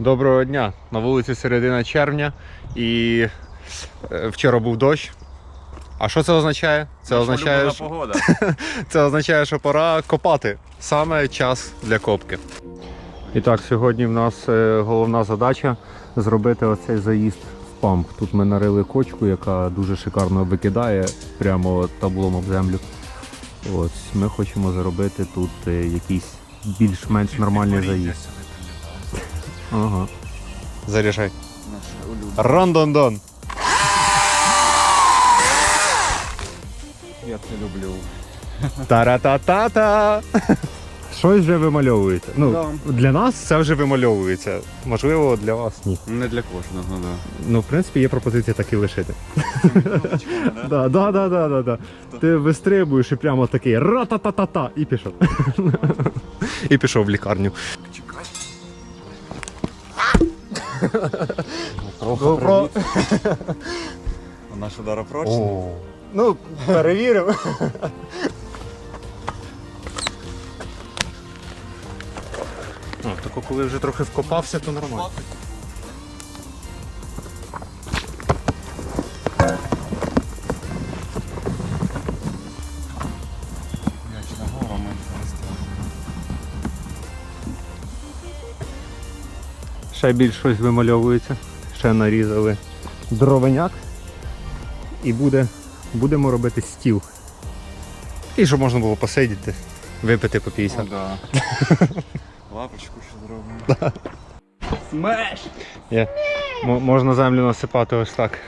Доброго дня! На вулиці середина червня і е, вчора був дощ. А що це означає? Це означає, що, погода. це означає, що пора копати. Саме час для копки. І так, сьогодні в нас е, головна задача зробити оцей заїзд в памп. Тут ми нарили кочку, яка дуже шикарно викидає прямо таблом об землю. Ось, ми хочемо зробити тут е, якийсь більш-менш нормальний заїзд. Ага. Заряжай. Рандондон. Я це люблю. Та-ра-та-та-та. Щось вже вимальовується. Ну, Да. для нас це вже вимальовується. Можливо, для вас ні. Не для кожного, да. Ну, в принципі, є пропозиція так і лишити. Да, да, да, да, да, да. Ти вистрибуєш і прямо такий ра-та-та-та-та і пішов. І пішов в лікарню. GoPro. Наш удар прочний. О. Ну, перевірив. Ну, тако, коли вже трохи вкопався, то нормально. Ще більш щось вимальовується. Ще нарізали дровеняк. І буде, будемо робити стіл. І щоб можна було посидіти, випити по 50. О, да. Лапочку ще зробимо. Смеш! Є. М- можна землю насипати ось так.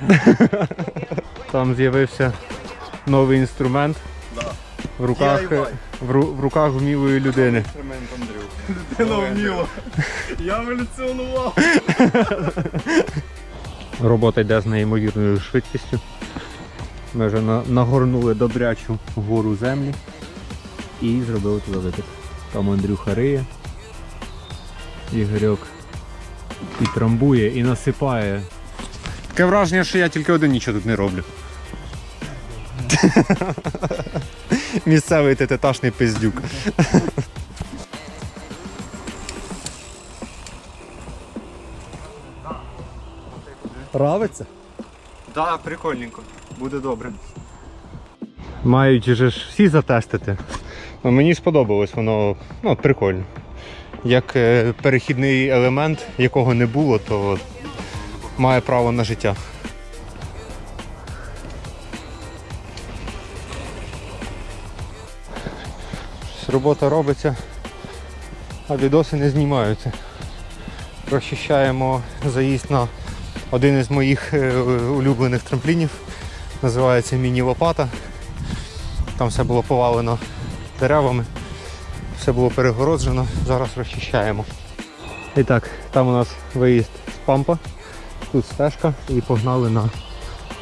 Там з'явився новий інструмент Да. в руках, DIY. В, ру- в руках вмілої людини. Людина вміла. Я еволюціонував. Робота йде з неймовірною швидкістю. Ми вже на- нагорнули добрячу гору землі і зробили туди витик. Там Андрюха риє, Ігорьок підтрамбує і насипає. Таке враження, що я тільки один нічого тут не роблю. Місцевий тететашний пиздюк. Равиться? Так, да, прикольненько. Буде добре. Мають же ж всі затестити. Ну, мені сподобалось, воно ну, прикольно. Як е, перехідний елемент, якого не було, то має право на життя. Робота робиться, а відоси не знімаються. Розчищаємо заїзд на один із моїх е, улюблених трамплінів. Називається міні-лопата. Там все було повалено деревами, все було перегороджено, зараз розчищаємо. І так, там у нас виїзд з пампа, тут стежка і погнали на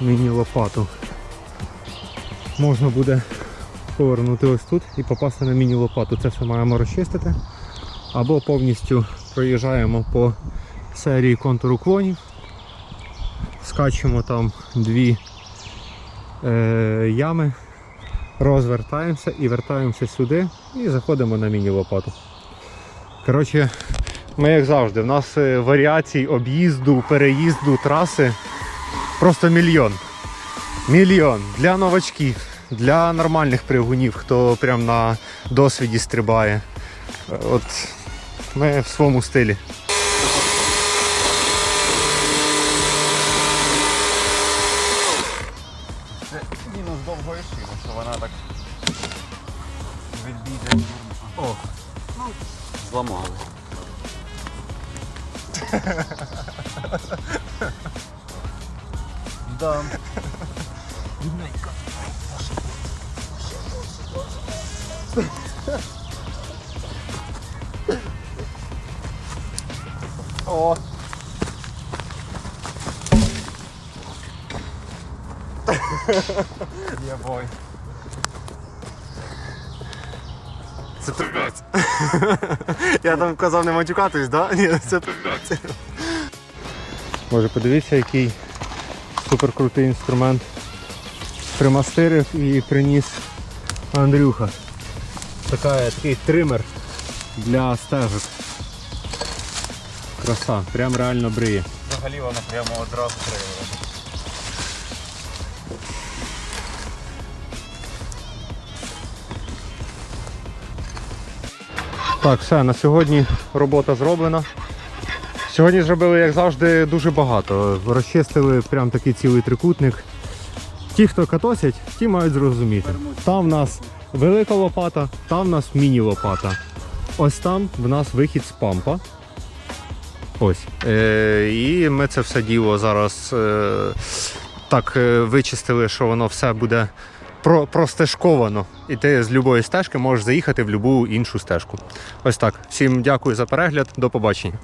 міні-лопату. Можна буде повернути ось тут і попасти на міні-лопату. Це все маємо розчистити. Або повністю проїжджаємо по серії контур уклонів. Скачемо там дві е, ями, розвертаємося і вертаємося сюди і заходимо на міні-лопату. Коротше, ми як завжди, в нас е, варіацій об'їзду, переїзду, траси просто мільйон. Мільйон для новачків, для нормальних пригунів, хто прям на досвіді стрибає. От ми в своєму стилі. Це мінус довгої шини, що вона так відбіде. О, ну, зламали. Да. О. Я бой. Це пипець. Я там казав не матюкатись, да? Ні, це пипець. Може подивіться, який суперкрутий інструмент примастирив і приніс Андрюха. Така, такий тример для стежок. Краса, прям реально бриє. Взагалі вона прямо одразу треба. Так, все, на сьогодні робота зроблена. Сьогодні зробили, як завжди, дуже багато. Розчистили прям такий цілий трикутник. Ті, хто катосять, ті мають зрозуміти. Там в нас велика лопата, там в нас міні-лопата. Ось там в нас вихід з пампа. Ось. Е, і ми це все діло зараз е, так е, вичистили, що воно все буде про, простежковано. І ти з будь-якої стежки можеш заїхати в будь-яку іншу стежку. Ось так. Всім дякую за перегляд. До побачення.